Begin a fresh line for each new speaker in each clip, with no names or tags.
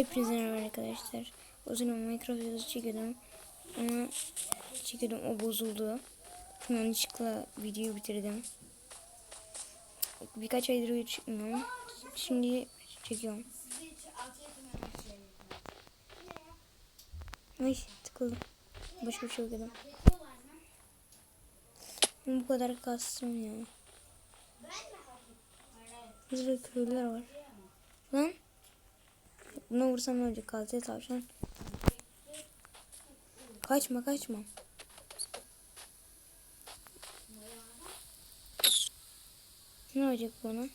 Hepinize merhaba arkadaşlar. O zaman Minecraft çekiyordum. Ama çekiyordum o bozuldu. Yanlışlıkla videoyu bitirdim. Birkaç aydır video çekmiyorum. Şimdi çekiyorum. Ay tıkıldım. Başka bir şey okudum. Bu kadar kastım ya. Burada köylüler var. Lan. Buna vursam olacak? Kalite tavşan. Kaçma kaçma. Ne olacak bana?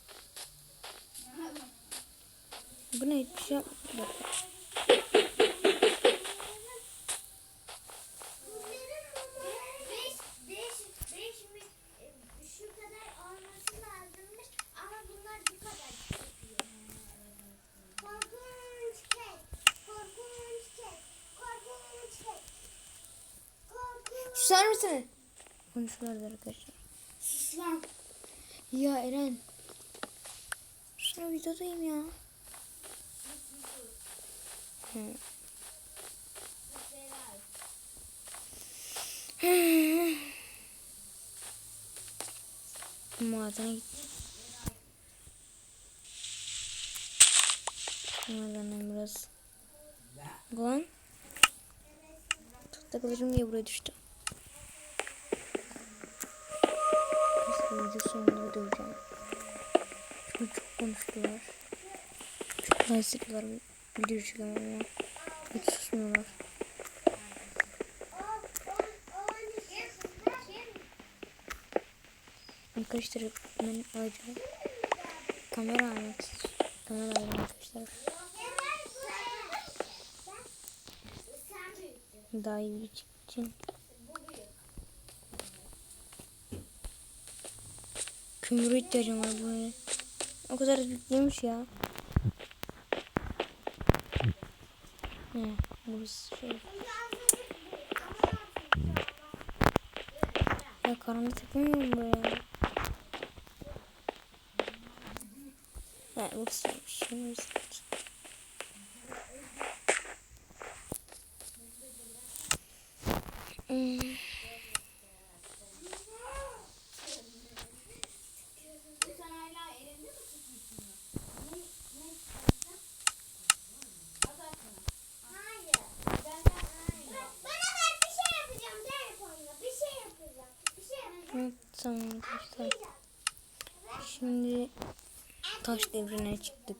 Bu ne? Hiçbir şey yapmadı.
Beş, beş, beş mi, e, şu kadar olması lazımmış ama bunlar bu kadar çıkıyor. Korkunç kek, korkunç kek, korkunç kek, korkunç.
Susar mısın? Konuşuyorlar arkadaşlar.
Sus lan.
Ya Eren. Sana videodayım ya. Hı. Madene git. Madenden biraz. Lan. Çok takılırım diye buraya düştü. Video sonunda döveceğim. Çünkü çok konuştular. Çok nazikiler video çekiyorum ama. Hiç susmuyorlar. Arkadaşlar ben ayrıca kamera almak kamera almak arkadaşlar. Daha iyi bir için. Kömüre ihtiyacım var böyle. O kadar büyüklüymüş ya. Ne? Burası şey. Ya karanlık takılmıyor mu böyle? Ya burası şey burası. Hmm.
Sen hala elinde mi tutuyorsun? Ne, ne Hayır. Bana ver bir şey yapacağım telefonla. Bir şey yapacağım. Bir şey yapacağım.
Evet, tamam arkadaşlar. Şimdi taş devrine çıktık.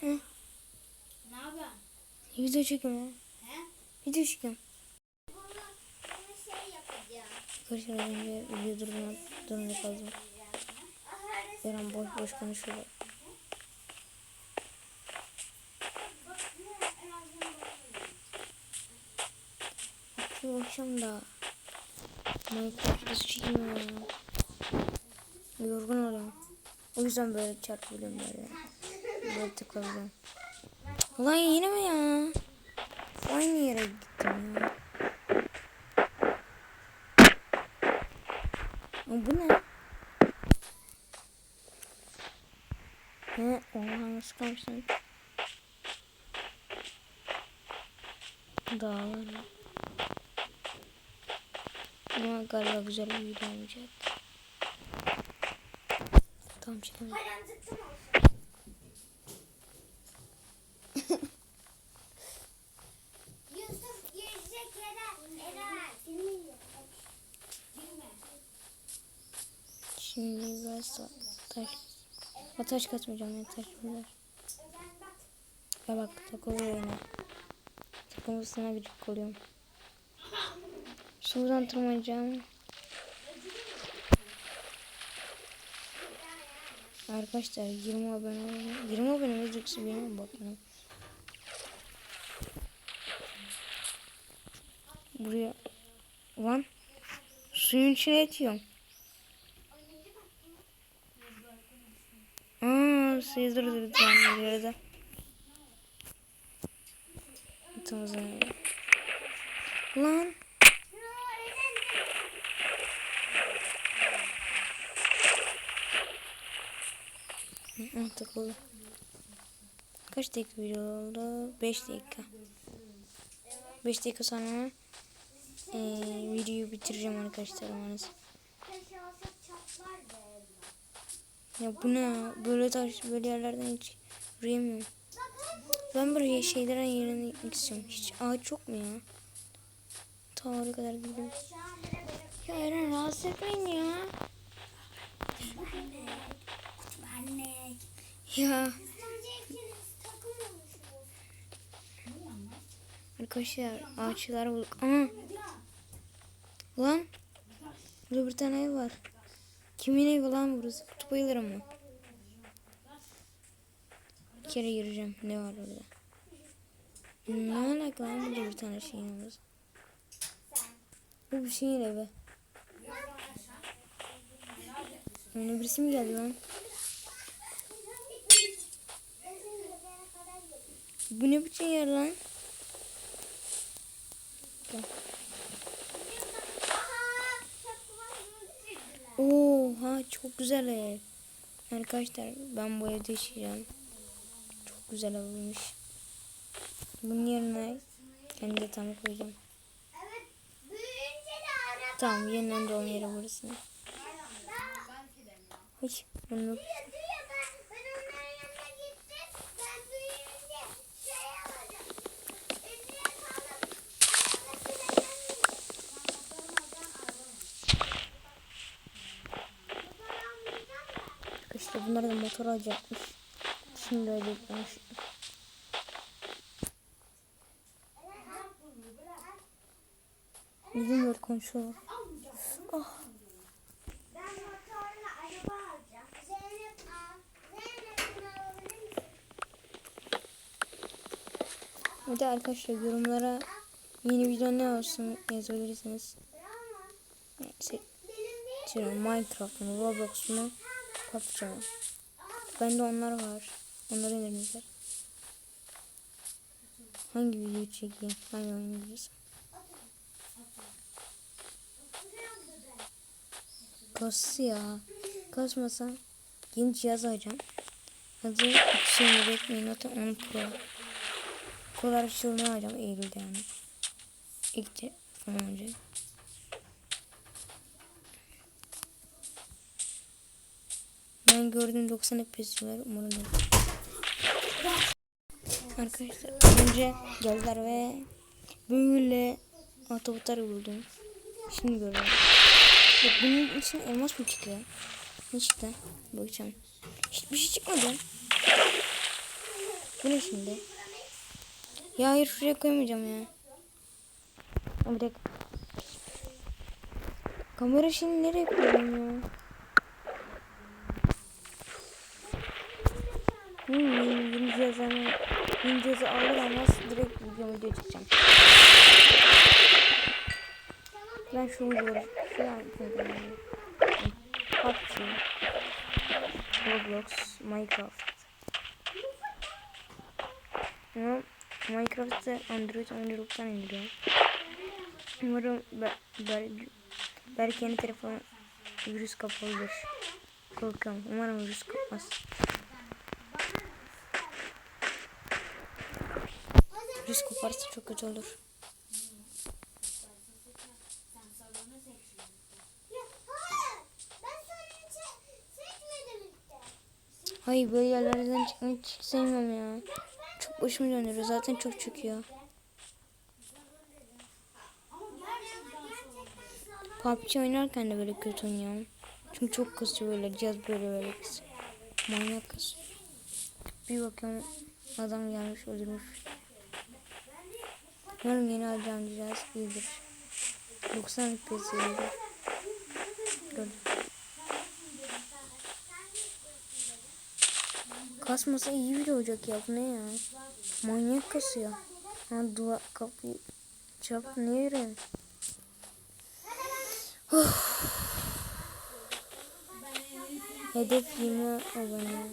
Hı? Video çekiyorum ya. Video
yapacağım.
Arkadaşlar önce video durumda kaldım.
Ahara
Yaran boş boş konuşuyorlar. Akşam da Minecraft çekmiyorum ya. Yorgun oluyorum. O yüzden böyle çarpılıyorum böyle. Böyle tıklıyorum. Ulan yine mi ya? Aynı yere gittim ya. Bu ne? He, oha nasıl kalmışsın? Dağlar. Ama galiba güzel bir video olacak. Tamam çekelim. Şimdi biraz taş. Ha, taş katmayacağım ya taş bunlar. Ya bak takılıyor yine. Takılmasına bir oluyorum. Şuradan tırmanacağım. Arkadaşlar 20 abone olun. 20 abone olacaksın benim bakmanım. Buraya Ulan suyun içine yatıyorum. Aa, suyu durdurdu yani yerde. Tamam. Lan Takıldı. Kaç dakika video oldu? 5 dakika. 5 dakika sonra eee videoyu bitireceğim arkadaşlar
evler.
Ya bu ne? Böyle taş böyle yerlerden hiç yürüyemiyorum. Ben böyle şeylerin yerine gitmek istiyorum. Hiç ağaç yok mu ya? Ta oraya kadar gidiyorum. Ya Eren rahatsız etmeyin ya.
Anne.
Ya arkadaşlar ağaçlar bulduk. Aha. Lan. Burada bir tane ev var. Kimin evi lan burası? Kutup ayıları mı? Bir kere gireceğim. Ne var orada? Ne alaka lan burada bir tane şeyin olması? Bu bir şeyin evi. Yani birisi mi geldi lan? Bu ne biçim yer lan? Oha çok güzel ev. Arkadaşlar ben bu evde yaşayacağım. Çok güzel olmuş. Bunun yerine kendi yatağımı koyacağım. Tamam yeniden doğum yeri burası. Hiç bunu
Diyor, diyor ben, ben onların yanına gittim. Ben büyüyünce şey alacağım. Ehliyet alıp arabasına
işte bunlar da motor alacakmış. Şimdi ödeyecekmiş. Böyle konuşuyorlar. Ah. Bir de arkadaşlar yorumlara yeni video ne olsun yazabilirsiniz. Neyse. Minecraft mı Roblox mu Mi? Bende onlar var. Onları indirmişler. Hangi video çekeyim? Hangi oyun videosu? Kası ya. Kasmasa yeni cihaz alacağım. Adı Xperia Redmi Note 10 Pro. Kolar açıldığını alacağım Eylül'de yani. İlk telefon önce. Ben gördüğüm 90 FPS var. Umarım. Arkadaşlar önce geldiler ve böyle otobotlar buldum. Şimdi görüyorum. Ya bunun için elmas mı çıkıyor? Ne çıktı? Bakacağım. Hiçbir şey çıkmadı. Bu ne şimdi? Ya hayır şuraya koymayacağım ya. Bir dakika. Kamera şimdi nereye koyuyorum ya? Direkt video çekeceğim. Ben şu videoları şu an. PUBG, Roblox, Minecraft. Ama Minecraft'ı Android oyunculuktan indiriyorum. Umarım be, bel, belki yeni telefon virüs kapabilir. Korkuyorum. Umarım virüs kapmaz. Virüs koparsa çok kötü olur.
Hayır.
Böyle yerlerden çıkmayı hiç sevmiyorum ya. Çok başımı döndürüyor. Zaten çok çöküyor. PUBG oynarken de böyle kötü oynuyorum. Çünkü çok kasıyor böyle. Cihaz böyle böyle kasıyor. Manyak kasıyor. Bir bakıyorum adam gelmiş öldürmüş. Umarım yeni alacağım cihaz iyidir. 90 FPS iyidir. Gördüm. Kasmasa iyi bile olacak ya. Bu ne ya? Manyak kasıyor. Ha duvar kapıyı çap ne yere? Hedef 20 abone.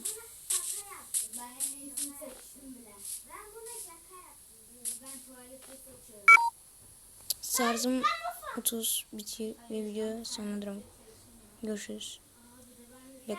Ben en iyisini seçtim bile. Ben buna şaka yaptım. Ben tuvalette seçiyorum.
Şarjım 30 bitiyor ve video sonlandırım. Görüşürüz. Bir